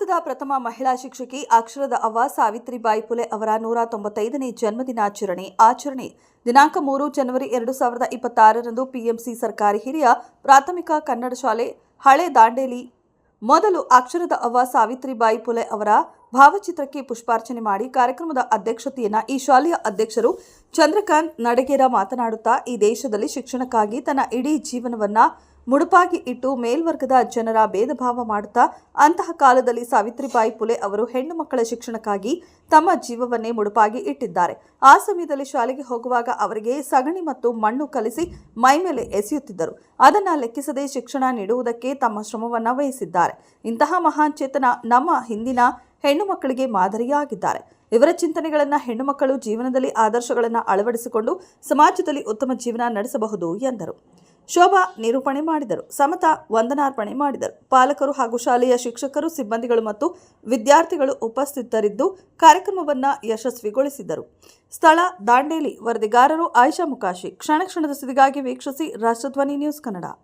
ಭಾರತದ ಪ್ರಥಮ ಮಹಿಳಾ ಶಿಕ್ಷಕಿ ಅಕ್ಷರದ ಅವ್ವ ಸಾವಿತ್ರಿಬಾಯಿ ಪುಲೆ ಅವರ ನೂರ ತೊಂಬತ್ತೈದನೇ ಜನ್ಮದಿನಾಚರಣೆ ಆಚರಣೆ. ದಿನಾಂಕ ಮೂರು ಜನವರಿ ಎರಡು ಸಾವಿರದ ಇಪ್ಪತ್ತಾರರಂದು ಪಿಎಂಸಿ ಸರ್ಕಾರಿ ಹಿರಿಯ ಪ್ರಾಥಮಿಕ ಕನ್ನಡ ಶಾಲೆ ಹಳೆ ದಾಂಡೇಲಿ. ಮೊದಲು ಅಕ್ಷರದ ಅವ್ವ ಸಾವಿತ್ರಿಬಾಯಿ ಪುಲೆ ಅವರ ಭಾವಚಿತ್ರಕ್ಕೆ ಪುಷ್ಪಾರ್ಚನೆ ಮಾಡಿ ಕಾರ್ಯಕ್ರಮದ ಅಧ್ಯಕ್ಷತೆಯನ್ನ ಈ ಶಾಲೆಯ ಅಧ್ಯಕ್ಷರು ಚಂದ್ರಕಾಂತ್ ನಡಗೇರ ಮಾತನಾಡುತ್ತಾ, ಈ ದೇಶದಲ್ಲಿ ಶಿಕ್ಷಣಕ್ಕಾಗಿ ತನ್ನ ಇಡೀ ಜೀವನವನ್ನ ಮುಡುಪಾಗಿ ಇಟ್ಟು ಮೇಲ್ವರ್ಗದ ಜನರ ಭೇದ ಭಾವ ಮಾಡುತ್ತಾ ಅಂತಹ ಕಾಲದಲ್ಲಿ ಸಾವಿತ್ರಿಬಾಯಿ ಪುಲೆ ಅವರು ಹೆಣ್ಣು ಮಕ್ಕಳ ಶಿಕ್ಷಣಕ್ಕಾಗಿ ತಮ್ಮ ಜೀವವನ್ನೇ ಮುಡುಪಾಗಿ ಇಟ್ಟಿದ್ದಾರೆ. ಆ ಸಮಯದಲ್ಲಿ ಶಾಲೆಗೆ ಹೋಗುವಾಗ ಅವರಿಗೆ ಸಗಣಿ ಮತ್ತು ಮಣ್ಣು ಕಲಿಸಿ ಮೈಮೇಲೆ ಎಸೆಯುತ್ತಿದ್ದರು. ಅದನ್ನ ಲೆಕ್ಕಿಸದೆ ಶಿಕ್ಷಣ ನೀಡುವುದಕ್ಕೆ ತಮ್ಮ ಶ್ರಮವನ್ನ ವಹಿಸಿದ್ದಾರೆ. ಇಂತಹ ಮಹಾನ್ ಚೇತನ ನಮ್ಮ ಹಿಂದಿನ ಹೆಣ್ಣು ಮಕ್ಕಳಿಗೆ ಮಾದರಿಯಾಗಿದ್ದಾರೆ. ಇವರ ಚಿಂತನೆಗಳನ್ನು ಹೆಣ್ಣು ಮಕ್ಕಳು ಜೀವನದಲ್ಲಿ ಆದರ್ಶಗಳನ್ನು ಅಳವಡಿಸಿಕೊಂಡು ಸಮಾಜದಲ್ಲಿ ಉತ್ತಮ ಜೀವನ ನಡೆಸಬಹುದು ಎಂದರು. ಶೋಭಾ ನಿರೂಪಣೆ ಮಾಡಿದರು. ಸಮತಾ ವಂದನಾರ್ಪಣೆ ಮಾಡಿದರು. ಪಾಲಕರು ಹಾಗೂ ಶಾಲೆಯ ಶಿಕ್ಷಕರು, ಸಿಬ್ಬಂದಿಗಳು ಮತ್ತು ವಿದ್ಯಾರ್ಥಿಗಳು ಉಪಸ್ಥಿತರಿದ್ದು ಕಾರ್ಯಕ್ರಮವನ್ನು ಯಶಸ್ವಿಗೊಳಿಸಿದರು. ಸ್ಥಳ ದಾಂಡೇಲಿ ವರದಿಗಾರರು ಆಯಿಷಾ ಮುಕಾಶಿ. ಕ್ಷಣ ಕ್ಷಣದ ಸುದ್ದಿಗಾಗಿ ವೀಕ್ಷಿಸಿ ರಾಷ್ಟ್ರಧ್ವನಿ ನ್ಯೂಸ್ ಕನ್ನಡ.